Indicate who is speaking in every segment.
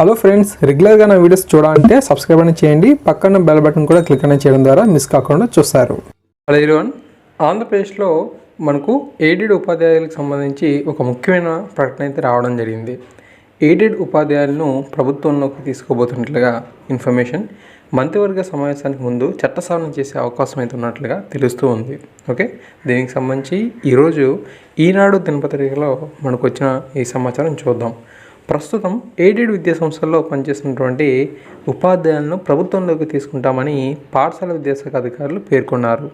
Speaker 1: Hello friends రెగ్యులర్గా నా videos చూడాలంటే సబ్స్క్రైబ్ అని చేయండి. పక్కన బెల్ బటన్ కూడా క్లిక్ అనేది చేయడం ద్వారా మిస్ కాకుండా చూస్తారు. హలో ఇరువన్ ఆంధ్రప్రదేశ్లో మనకు ఎయిడెడ్ ఉపాధ్యాయులకు సంబంధించి ఒక ముఖ్యమైన ప్రకటన అయితే రావడం జరిగింది. ఎయిడెడ్ ఉపాధ్యాయులను ప్రభుత్వంలోకి తీసుకోబోతున్నట్లుగా ఇన్ఫర్మేషన్ మంత్రివర్గ సమావేశానికి ముందు చట్ట సవరణ చేసే అవకాశం అయితే ఉన్నట్లుగా తెలుస్తూ ఉంది. ఓకే? దీనికి సంబంధించి ఈరోజు ఈనాడు దినపత్రికలో మనకు వచ్చిన ఈ సమాచారం చూద్దాం. ప్రస్తుతం ఎయిడెడ్ విద్యా సంస్థల్లో పనిచేస్తున్నటువంటి ఉపాధ్యాయులను ప్రభుత్వంలోకి తీసుకుంటామని పాఠశాల విద్యాశాఖ అధికారులు పేర్కొన్నారు.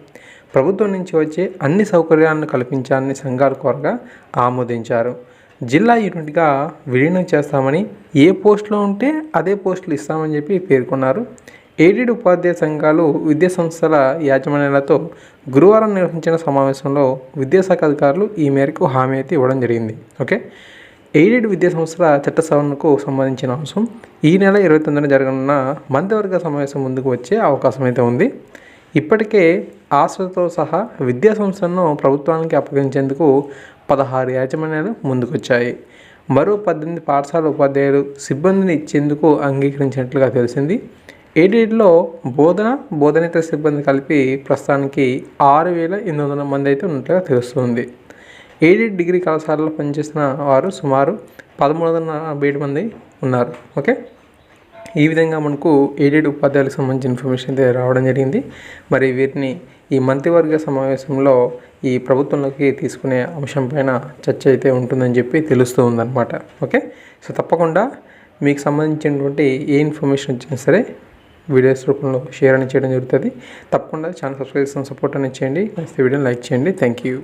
Speaker 1: ప్రభుత్వం నుంచి వచ్చే అన్ని సౌకర్యాలను కల్పించాలని సంఘాలు కోరగా ఆమోదించారు. జిల్లా యూనిట్గా విలీనం చేస్తామని ఏ పోస్టులో ఉంటే అదే పోస్టులు ఇస్తామని చెప్పి పేర్కొన్నారు. ఎయిడెడ్ ఉపాధ్యాయ సంఘాలు విద్యా సంస్థల యాజమాన్యాలతో గురువారం నిర్వహించిన సమావేశంలో విద్యాశాఖ అధికారులు ఈ మేరకు హామీ అయితే ఇవ్వడం జరిగింది. ఓకే? ఎయిడెడ్ విద్యా సంస్థల చట్ట సవరణకు సంబంధించిన అంశం ఈ నెల ఇరవై తొమ్మిదిన జరగనున్న మంత్రివర్గ సమావేశం ముందుకు వచ్చే అవకాశం అయితే ఉంది. ఇప్పటికే ఆశతో సహా విద్యా సంస్థలను ప్రభుత్వానికి అప్పగించేందుకు పదహారు యాజమాన్యాలు ముందుకొచ్చాయి. మరో పద్దెనిమిది పాఠశాల ఉపాధ్యాయులు సిబ్బందిని ఇచ్చేందుకు అంగీకరించినట్లుగా తెలిసింది. ఎయిడెడ్లో బోధన బోధనేతర సిబ్బంది కలిపి ప్రస్తుతానికి ఆరు వేల ఎనిమిది వందల మంది అయితే ఉన్నట్లుగా తెలుస్తుంది. ఎయిడెడ్ డిగ్రీ కళాశాలలో పనిచేసిన వారు సుమారు పదమూడు వందల మంది ఉన్నారు ఓకే? ఈ విధంగా మనకు ఎయిడెడ్ ఉపాధ్యాయులకు సంబంధించిన ఇన్ఫర్మేషన్ అయితే రావడం జరిగింది. మరి వీటిని ఈ మంత్రివర్గ సమావేశంలో ఈ ప్రభుత్వంలోకి తీసుకునే అంశం పైన చర్చ అయితే ఉంటుందని చెప్పి తెలుస్తూ ఉందన్నమాట ఓకే? సో తప్పకుండా మీకు సంబంధించినటువంటి ఏ ఇన్ఫర్మేషన్ వచ్చినా సరే వీడియోస్ రూపంలో షేర్ అని చేయడం జరుగుతుంది. తప్పకుండా ఛానల్ సబ్స్క్రైబ్ చేసిన సపోర్ట్ అనేది చేయండి. నచ్చితే వీడియోని లైక్ చేయండి. Thank you.